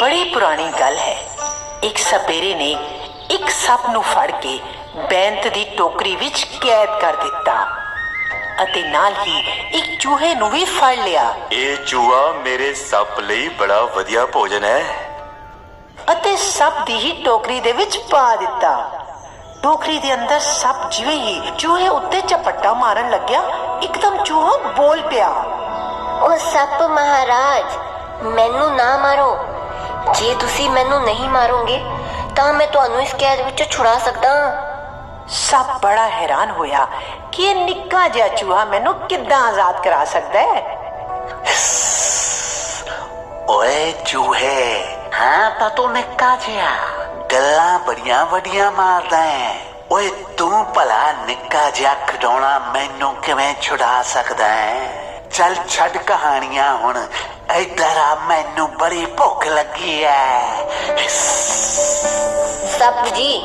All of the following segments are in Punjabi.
ਬੜੀ ਪੁਰਾਣੀ ਗੱਲ ਹੈ। ਇੱਕ ਸਪੇਰੇ ਨੇ ਇੱਕ ਸੱਪ ਨੂੰ ਫੜ ਕੇ ਬੈਂਤ ਦੀ ਟੋਕਰੀ ਵਿੱਚ ਕੈਦ ਕਰ ਦਿੱਤਾ ਅਤੇ ਨਾਲ ਹੀ ਇੱਕ ਚੂਹੇ ਨੂੰ ਵੀ ਫੜ ਲਿਆ। ਇਹ ਚੂਹਾ ਮੇਰੇ ਸੱਪ ਲਈ ਬੜਾ ਵਧੀਆ ਭੋਜਨ ਹੈ। ਅਤੇ ਸੱਪ ਦੀ ਹੀ ਟੋਕਰੀ ਦੇ ਵਿੱਚ ਪਾ ਦਿੱਤਾ। ਟੋਕਰੀ ਦੇ ਅੰਦਰ ਸੱਪ ਜਿਵੇਂ ਹੀ ਚੂਹੇ ਉੱਤੇ ਝਪੱਟਾ ਮਾਰਨ ਲੱਗਿਆ ਇੱਕਦਮ ਚੂਹਾ ਬੋਲ ਪਿਆ। ਉਹ ਸੱਪ ਮਹਾਰਾਜ ਮੈਨੂੰ ਨਾ ਮਾਰੋ। ਜੇ ਤੁਸੀਂ ਮੈਨੂੰ ਨਹੀਂ ਮਾਰੋਗੇ ਤਾਂ ਮੈਂ ਤੁਹਾਨੂੰ ਇਸ ਕੈਦ ਵਿੱਚੋਂ ਛੁਡਾ ਸਕਦਾ ਹਾਂ। ਸੱਪ ਬੜਾ ਹੈਰਾਨ ਹੋਇਆ ਕਿ ਇਹ ਨਿੱਕਾ ਜਿਹਾ ਚੂਹਾ ਮੈਨੂੰ ਕਿੱਦਾਂ ਆਜ਼ਾਦ ਕਰਾ ਸਕਦਾ ਹੈ। ਓਏ ਚੂਹੇ। ਹਾਂ ਤਾਂ ਤੂੰ ਨਿੱਕਾ ਜਿਹਾ। ਗੱਲਾਂ ਬੜੀਆਂ ਵੱਡੀਆਂ ਮਾਰਦਾ ਹੈ। ਓਏ ਤੂੰ ਭਲਾ ਨਿੱਕਾ ਜਿਹਾ ਖਿਡੌਣਾ ਮੈਨੂੰ ਕਿਵੇਂ ਛੁਡਾ ਸਕਦਾ ਹੈ? ਚੱਲ ਛੱਡ ਕਹਾਣੀਆਂ ਹੁਣ। ਇੱਧਰ ਆ ਮੈਨੂੰ ਬੜੀ ਭੁੱਖ ਲੱਗੀ ਐ। ਸੱਪ ਜੀ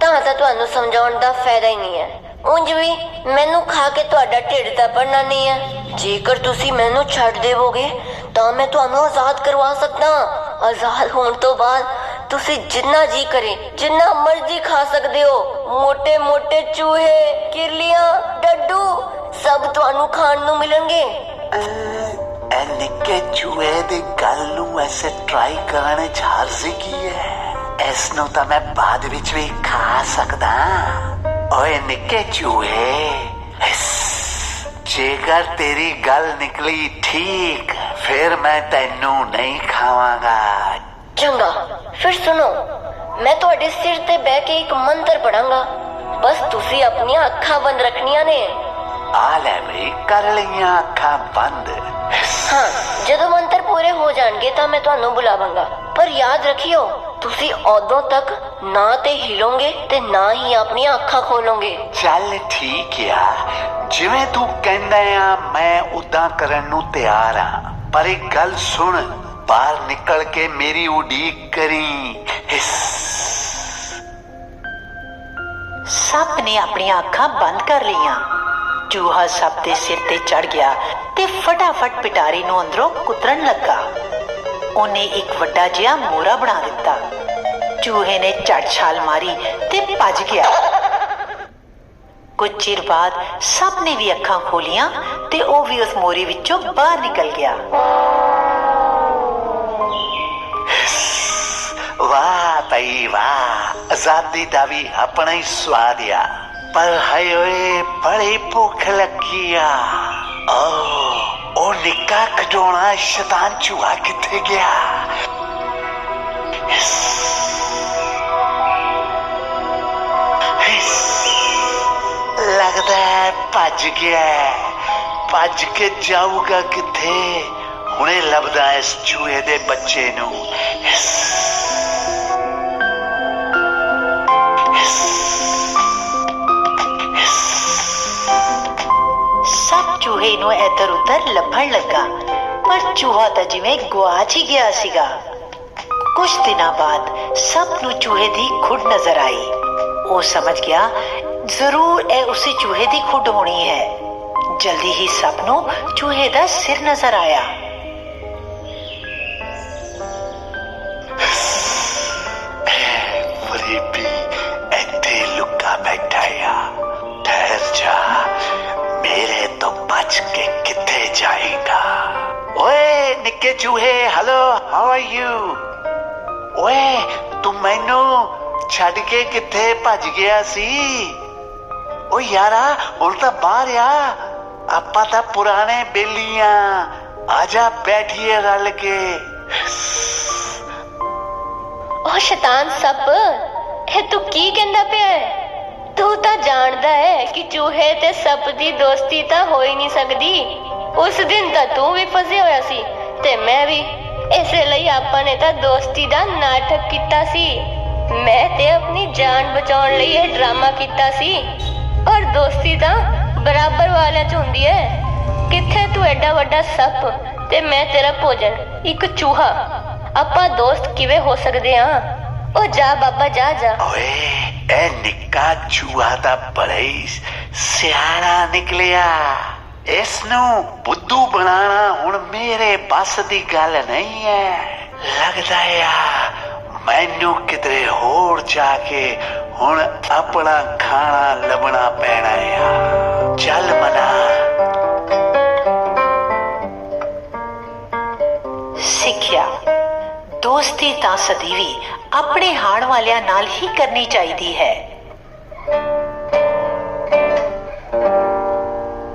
ਤਾਂ ਤਾਂ ਤੁਹਾਨੂੰ ਸਮਝਾਉਣ ਦਾ ਫਾਇਦਾ ਹੀ ਨਹੀਂ ਹੈ ਉਂਝ ਵੀ ਮੈਨੂੰ ਖਾ ਕੇ ਤੁਹਾਡਾ ਢਿੱਡ ਤਾਂ ਭਰਨਾ ਨਹੀਂ ਹੈ ਜੇਕਰ ਤੁਸੀਂ ਮੈਨੂੰ ਛੱਡ ਦੇਵੋਗੇ ਤਾਂ ਮੈਂ ਤੁਹਾਨੂੰ ਆਜ਼ਾਦ ਕਰਵਾ ਸਕਦਾ। ਆਜ਼ਾਦ ਹੋਣ ਤੋਂ ਬਾਅਦ ਤੁਸੀਂ ਜਿੰਨਾ ਜੀ ਕਰੇ ਜਿੰਨਾ ਮਰਜ਼ੀ ਖਾ ਸਕਦੇ ਹੋ। ਮੋਟੇ ਮੋਟੇ ਚੂਹੇ ਕਿਰਲੀਆਂ ਡੱਡੂ ਸਭ ਤੁਹਾਨੂੰ ਖਾਣ ਨੂੰ ਮਿਲਣਗੇ। ਐ ਨਿੱਕੇ ਚੂਹੇ ਦੀ ਗੱਲ ਨੂੰ ਐਸੇ ਟਰਾਈ ਕਰਨ ਚ ਹਰਜ਼ ਕੀ ਹੈ? ਇਸ ਨੂੰ ਤਾਂ ਮੈਂ ਬਾਅਦ ਵਿੱਚ ਵੀ ਖਾ ਸਕਦਾ। ਓਏ ਨਿੱਕੇ ਚੂਹੇ ਜੇਕਰ ਤੇਰੀ ਗੱਲ ਨਿਕਲੀ ਠੀਕ, ਫਿਰ ਮੈਂ ਤੈਨੂੰ ਨਹੀਂ ਖਾਵਾਂਗਾ। ਚੰਗਾ, ਫਿਰ ਸੁਣੋ, ਮੈਂ ਤੁਹਾਡੇ ਸਿਰ ਤੇ ਬਹਿ ਕੇ ਇੱਕ ਮੰਤਰ ਪੜਾਂਗਾ ਬਸ ਤੁਸੀਂ ਆਪਣੀਆਂ ਅੱਖਾਂ ਬੰਦ ਰੱਖਣੀਆਂ ਨੇ। ਆ ਲੈ ਬਈ ਕਰ ਲਈਆਂ ਅੱਖਾਂ ਬੰਦ। ਹਾਂ ਜਦੋਂ ਮੰਤਰ ਪੂਰੇ ਹੋ ਜਾਣਗੇ ਤਾਂ ਮੈਂ ਤੁਹਾਨੂੰ ਬੁਲਾਵਾਂਗਾ। ਪਰ ਯਾਦ ਰੱਖਿਓ ਤੁਸੀਂ ਉਦੋਂ ਤੱਕ ਨਾ ਤੇ ਹਿਲੋਗੇ ਤੇ ਨਾ ਹੀ ਆਪਣੀਆਂ ਅੱਖਾਂ ਖੋਲੋਗੇ। ਚੱਲ ਠੀਕ ਆ। ਜਿਵੇਂ ਤੂੰ ਕਹਿੰਦਾ ਆ ਮੈਂ ਉਦਾਂ ਕਰਨ ਨੂੰ ਤਿਆਰ ਆ। ਪਰ ਇੱਕ ਗੱਲ ਸੁਣ ਬਾਹਰ ਨਿਕਲ ਕੇ ਮੇਰੀ ਉਡੀਕ ਕਰੀ। ਸੱਪ ਨੇ ਆਪਣੀਆਂ ਅੱਖਾਂ ਬੰਦ ਕਰ ਲਈਆਂ। ਚੂਹਾ ਸੱਪ ਦੇ ਸਿਰ ਤੇ ਚੜ ਗਿਆ ਤੇ ਫਟਾਫਟ ਪਿਟਾਰੀ ਨੂੰ ਅੰਦਰੋਂ ਕੁਤਰਨ ਲੱਗਾ। ਉਹਨੇ ਇੱਕ ਵੱਡਾ ਜਿਹਾ ਮੋਰਾ ਬਣਾ ਦਿੱਤਾ। ਚੂਹੇ ਨੇ ਝਟ ਛਾਲ ਮਾਰੀ ਤੇ ਭੱਜ ਗਿਆ। ਕੁਝ ਚਿਰ ਬਾਅਦ ਸੱਪ ਨੇ ਵੀ ਅੱਖਾਂ ਖੋਲੀਆਂ ਤੇ ਉਹ ਵੀ ਉਸ ਮੋਰੀ ਵਿੱਚੋਂ ਬਾਹਰ ਨਿਕਲ ਗਿਆ। ਵਾਹ ਤਈ ਵਾਹ, ਆਜ਼ਾਦੀ ਦਾ ਵੀ ਆਪਣਾ ਹੀ ਸਵਾਦ ਆ। ਪਰ ਹਾਏ ਓਏ ਬੜੀ ਭੁੱਖ ਲੱਗੀ ਆ ਓ ਉਹ ਨਿੱਕਾ ਖਡੋਣਾ ਸ਼ੈਤਾਨ ਚੂਹਾ ਕਿੱਥੇ ਗਿਆ ਹਿਸ। ਹਿਸ। ਲੱਗਦਾ ਹੈ ਭੱਜ ਗਿਆ ਹੈ। ਭੱਜ ਕੇ ਜਾਊਗਾ ਕਿੱਥੇ ਹੁਣੇ ਲੱਭਦਾ ਇਸ ਚੂਹੇ ਦੇ ਚੂਹੇ ਨੂੰ ਇੱਧਰ ਉੱਧਰ ਲੱਭਣ ਲੱਗਾ ਪਰ ਚੂਹਾ ਤਾਂ ਜਿਵੇਂ ਗੁਆਚ ਹੀ ਗਿਆ ਸੀਗਾ ਕੁਝ ਦਿਨਾਂ ਬਾਅਦ ਸੱਪ ਨੂੰ ਚੂਹੇ ਦੀ ਖੁੱਡ ਨਜ਼ਰ ਆਈ ਉਹ ਸਮਝ ਗਿਆ ਜ਼ਰੂਰ ਇਹ ਉਸੇ ਚੂਹੇ ਦੀ ਖੁੱਡ ਹੋਣੀ ਹੈ ਜਲਦੀ ਹੀ ਸੱਪ ਨੂੰ ਚੂਹੇ ਦਾ ਸਿਰ ਨਜ਼ਰ ਆਇਆ ਫਰੀਬੀ ਇੱਥੇ ਲੁਕਾ ਬੈਠਾ ਆ ਠਹਿਰ ਜਾ ਮੇਰੇ ਤੋਂ ਬਚ ਕੇ ਕਿੱਥੇ ਜਾਏਗਾ ਓਏ ਨਿੱਕੇ ਚੂਹੇ ਹੈਲੋ ਹਾਊ ਆਰ ਯੂ ਓਏ ਤੂੰ ਮੈਨੂੰ ਛੱਡ ਕੇ ਕਿੱਥੇ ਭੱਜ ਗਿਆ ਸੀ ਓ ਯਾਰਾ ਹੁਣ ਤਾਂ ਬਾਹਰ ਆ ਆਪਾਂ ਤਾਂ ਪੁਰਾਣੇ ਬੇਲੀਆਂ ਆਜਾ ਬੈਠੀਏ ਰਲ ਕੇ ਉਹ ਸ਼ੈਤਾਨ ਸੱਪ ਇਹ ਤੂੰ ਕੀ ਕਹਿੰਦਾ ਪਿਆ ਹੈ ਤੂੰ ਤਾਂ ਜਾਣਦਾ ਹੈ ਕਿ ਚੂਹੇ ਤੇ ਸੱਪ ਦੀ ਦੋਸਤੀ ਤਾਂ ਹੋ ਹੀ ਨਹੀਂ ਸਕਦੀ। ਉਸ ਦਿਨ ਤਾਂ ਤੂੰ ਵੀ ਫਸਿਆ ਹੋਇਆ ਸੀ ਤੇ ਮੈਂ ਵੀ। ਇਸੇ ਲਈ ਆਪਾਂ ਨੇ ਤਾਂ ਦੋਸਤੀ ਦਾ ਨਾਟਕ ਕੀਤਾ ਸੀ। ਮੈਂ ਤੇ ਆਪਣੀ ਜਾਨ ਬਚਾਉਣ ਲਈ ਇਹ ਡਰਾਮਾ ਕੀਤਾ ਸੀ। ਔਰ ਦੋਸਤੀ ਤਾਂ ਬਰਾਬਰ ਵਾਲਿਆਂ ਚ ਹੁੰਦੀ ਹੈ। ਕਿੱਥੇ ਤੂੰ ਐਡਾ ਵੱਡਾ ਸੱਪ ਤੇ ਮੈਂ ਤੇਰਾ ਭੋਜਨ, ਇੱਕ ਚੂਹਾ? ਆਪਾਂ ਦੋਸਤ ਕਿਵੇਂ ਹੋ ਸਕਦੇ ਆ ਉਹ ਜਾ ਬਾਬਾ, ਜਾ ਜਾ। ਓਏ ਇਹ ਨਿੱਕਾ ਚੂਹਾ ਤਾਂ ਬੜਾ ਹੀ ਸਿਆਣਾ ਨਿਕਲਿਆ ਇਸ ਨੂੰ ਬੁੱਧੂ ਬਣਾਉਣਾ ਹੁਣ ਮੇਰੇ ਬਸ ਦੀ ਗੱਲ ਨਹੀਂ ਹੈ ਲੱਗਦਾ ਆ ਮੈਨੂੰ ਕਿਤੇ ਹੋਰ ਜਾ ਕੇ ਹੁਣ ਆਪਣਾ ਖਾਣਾ ਲੱਭਣਾ ਪੈਣਾ ਆ ਚੱਲ ਮਨਾ ਸਿੱਖਿਆ ਦੋਸਤੀ ਤਾਂ ਸਦੀਵੀ ਆਪਣੇ ਹਾਣ ਵਾਲਿਆਂ ਨਾਲ ਹੀ ਕਰਨੀ ਚਾਹੀਦੀ ਹੈ।